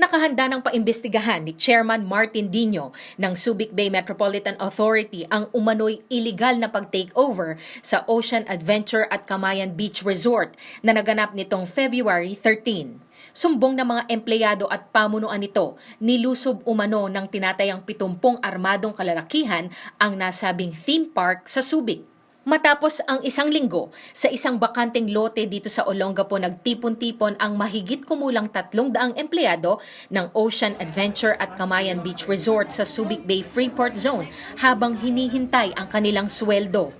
Nakahanda ng paimbestigahan ni Chairman Martin Dino ng Subic Bay Metropolitan Authority ang umano'y illegal na pag-takeover sa Ocean Adventure at Camayan Beach Resort na naganap nitong February 13. Sumbong ng mga empleyado at pamunuan nito, nilusob umano ng tinatayang 70 armadong kalalakihan ang nasabing theme park sa Subic. Matapos ang isang linggo, sa isang bakanteng lote dito sa Olongapo nagtipon-tipon ang mahigit kumulang tatlong daang empleyado ng Ocean Adventure at Camayan Beach Resort sa Subic Bay Freeport Zone habang hinihintay ang kanilang sweldo.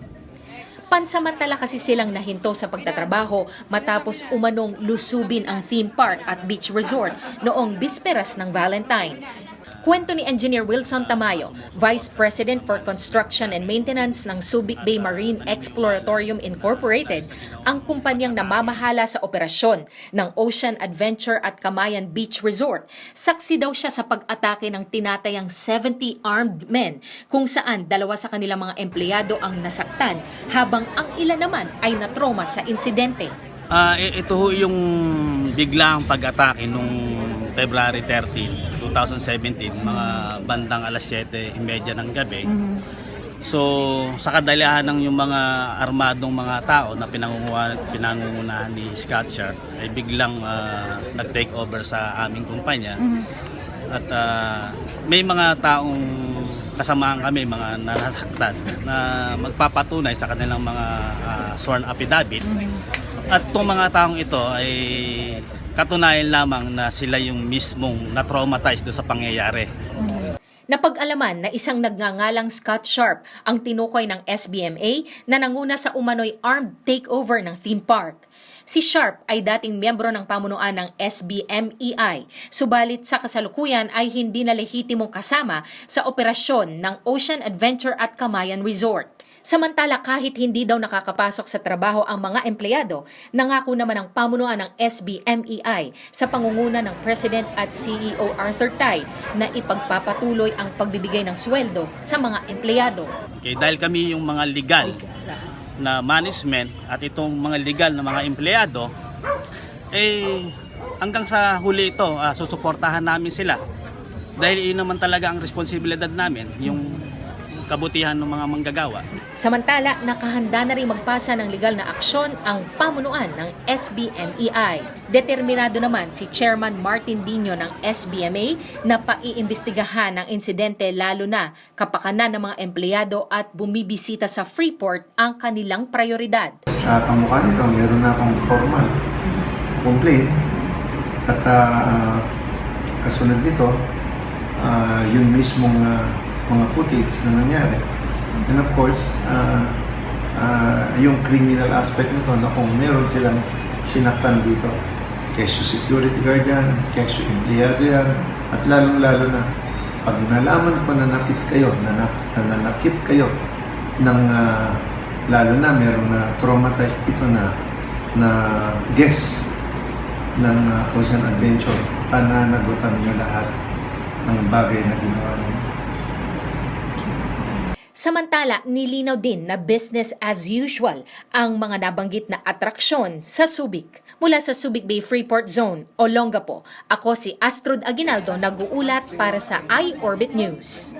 Pansamantala kasi silang nahinto sa pagtatrabaho matapos umanong lusubin ang theme park at beach resort noong bisperas ng Valentine's. Kwento ni Engineer Wilson Tamayo, Vice President for Construction and Maintenance ng Subic Bay Marine Exploratorium Incorporated, ang kumpanyang namamahala sa operasyon ng Ocean Adventure at Camayan Beach Resort. Saksi daw siya sa pag-atake ng tinatayang 70 armed men kung saan dalawa sa kanilang mga empleyado ang nasaktan habang ang ilan naman ay natroma sa insidente. I- ito ho yung biglang pag-atake nung February 13, 2017, mga bandang alas 7.30 ng gabi. So, sa kadalihan ng yung mga armadong mga tao na pinangungunahan ni Scott Sharp ay biglang ah, nag-take over sa aming kumpanya. At ah, may mga taong kasamahan kami, mga nasaktan na magpapatunay sa kanilang mga ah, sworn affidavit. At itong mga taong ito ay katunayan lamang na sila yung mismong na-traumatize doon sa pangyayari. Napag-alaman na isang nagngangalang Scott Sharp ang tinukoy ng SBMA na nanguna sa umano'y armed takeover ng theme park. Si Sharp ay dating miyembro ng pamunuan ng SBMEI, subalit sa kasalukuyan ay hindi na lehitimong kasama sa operasyon ng Ocean Adventure at Camayan Resort. Samantala kahit hindi daw nakakapasok sa trabaho ang mga empleyado, nangako naman ang pamunuan ng SBMEI sa pangunguna ng President at CEO Arthur Tai na ipagpapatuloy ang pagbibigay ng sweldo sa mga empleyado. Okay, dahil kami yung mga legal na management at itong mga legal na mga empleyado, eh hanggang sa huli ito, ah, susuportahan namin sila. Dahil yun naman talaga ang responsibilidad namin, yung kabutihan ng mga manggagawa. Samantala, nakahanda na rin magpasa ng legal na aksyon ang pamunuan ng SBMEI. Determinado naman si Chairman Martin Dino ng SBMA na paiimbestigahan ang insidente lalo na kapakanan ng mga empleyado at bumibisita sa Freeport ang kanilang prioridad. Sa kamukha nito, meron na akong formal complaint at ah, kasunod nito, ah, yun mismong ah, mga footage na nangyari. And of course, ah, ah, yung criminal aspect nito na kung meron silang sinaktan dito, kesyo security guard yan, kesyo empleyado yan, at lalong-lalo na pag nalaman ko na nakit kayo, na, na, na nanakit kayo ng ah, lalo na meron na traumatized dito na na guest ng uh, Ocean Adventure, pananagutan nyo lahat ng bagay na ginawa ninyo. Samantala, nilinaw din na business as usual ang mga nabanggit na atraksyon sa Subic. Mula sa Subic Bay Freeport Zone, Olongapo, ako si Astrud Aguinaldo nag-uulat para sa iOrbit News.